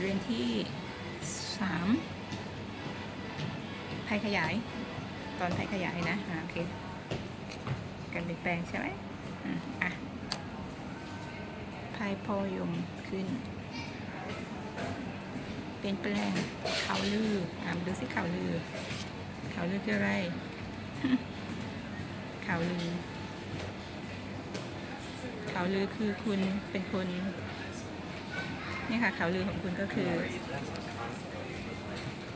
เรียนที่สามไพ่ขยาย ตอนไพ่ขยายนะอ่าโอเค การเปลี่ยนแปลงใช่ไหมอะไพ่โพยมขึ้น เปลี่ยนแปลงข่าวลืออ่ามาดูสิข่าวลือข่าวลือคืออะไรข่าวลือข่าวลือคือคุณเป็นคน นี่ค่ะข่าวลือของคุณก็คือ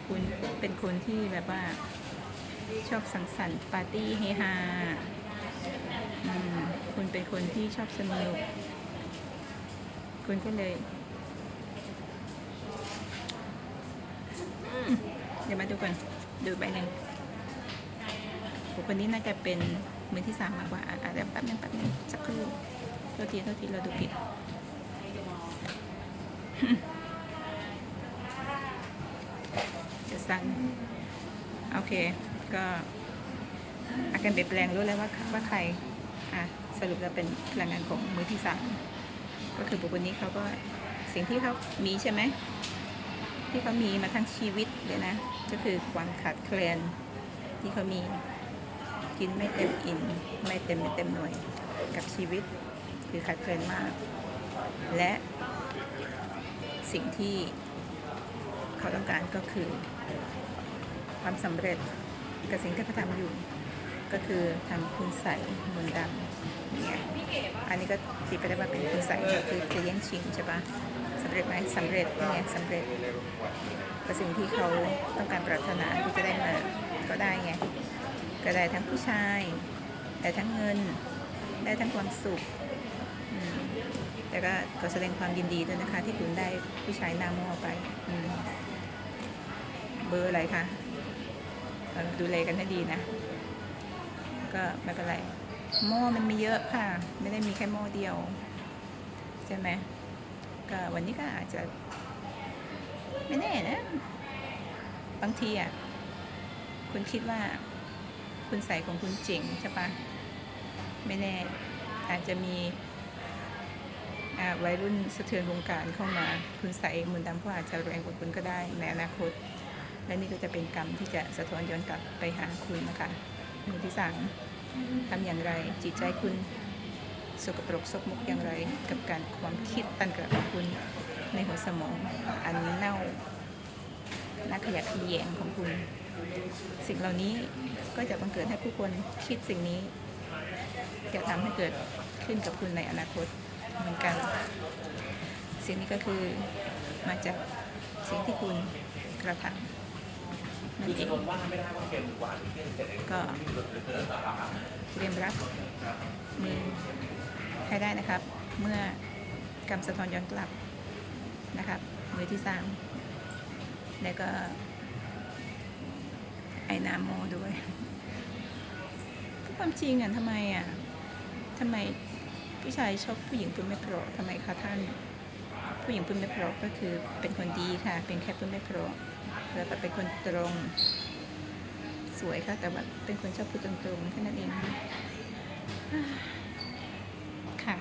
คุณเป็นคนที่แบบว่า ชอบสังสรรค์ปาร์ตี้เฮฮาคุณเป็นคนที่ชอบสนุกคุณก็เลยเดี๋ยวมาดูกันดูใบหนึ่งบุคคลนี้น่าจะเป็นมือที่สามมากกว่าอะอะแป๊บนึงแป๊บนึงสักครู่โทษทีโทษทีเราดูผิด เดี๋ยวสั่งโอเค ก็อาการเปลี่ยนแปลงรู้แล้วว่าว่าใครอะสรุปแล้วเป็นพลังงานของมือที่สามก็คือบุคคลนี้เขาก็สิ่งที่เขามีใช่ไหมที่เขามีมาทั้งชีวิตเลยนะ ก็คือความขาดแคลนที่เขามีกินไม่เต็มอิ่มไม่เต็มไม่เต็มหน่วยกับชีวิตคือขาดแคลนมาก และ สิ่งที่เขาต้องการก็คือ ความสำเร็จกับสิ่งที่เขาทำอยู่ ก็คือทำคุณใสยมนต์ดำเนี่ยอันนี้ก็ตีไปได้ว่าเป็นคุณใสก็คือจะแย่งชิงใช่ปะสำเร็จไหมสำเร็จเนี่ยสำเร็จกับสิ่งที่เขาต้องการปรารถนาที่จะได้มาก็ได้ไงก็ได้ทั้งผู้ชายได้ทั้งเงิน ได้ทั้งความสุข แต่ก็ขอแสดงความยินดีด้วยนะคะ ที่คุณได้ผู้ชายหน้าหม้อไปอเบอร์อะไรคะดูแลกันให้ดีนะ ก็ไม่เป็นไรหม้อมันมีเยอะค่ะ ไม่ได้มีแค่หม้อเดียว ใช่ไหมก็วันนี้ก็อาจจะ ไม่แน่นะ บางทีอะคุณคิดว่า คุณใส่ของคุณเจ๋งใช่ปะไม่แน่อาจจะมี วัยรุ่นสะเทือนวงการเข้ามาคุณใส่มนต์ดำก็อาจจะแรงกว่าคุณก็ได้ในอนาคต และนี่ก็จะเป็นกรรมที่จะสะท้อนย้อนกลับไปหาคุณนะคะมือที่สามทำอย่างไรจิตใจคุณสกปรกซกมกอย่างไร กับการความคิดตันกระของคุณในหัวสมอง อันเน่านักขยะแขยงของคุณ สิ่งเหล่านี้ก็จะบังเกิดให้ผู้คนคิดสิ่งนี้ จะทำให้เกิดขึ้นกับคุณในอนาคต เหมือนกันสิ่งนี้ก็คือมาจากสิ่งที่คุณกระทำนั่นเองก็เตรียมรับมือให้ได้นะครับ เมื่อกรรมสะท้อนย้อนกลับนะครับ มือที่สามแล้วก็ไอ้น้ำโมด้วยความจริงอะทำไมอะทำไม ผู้ชายชอบผู้หญิงปืนไม่เพราะทำไมคะท่าน ผู้หญิงปืนไม่เพราะก็คือเป็นคนดีค่ะ เป็นแค่ปืนไม่เพราะแล้วก็เป็นคนตรง สวยค่ะ แต่ว่าเป็นคนชอบพูดตรงๆแค่นั้นเองค่ะ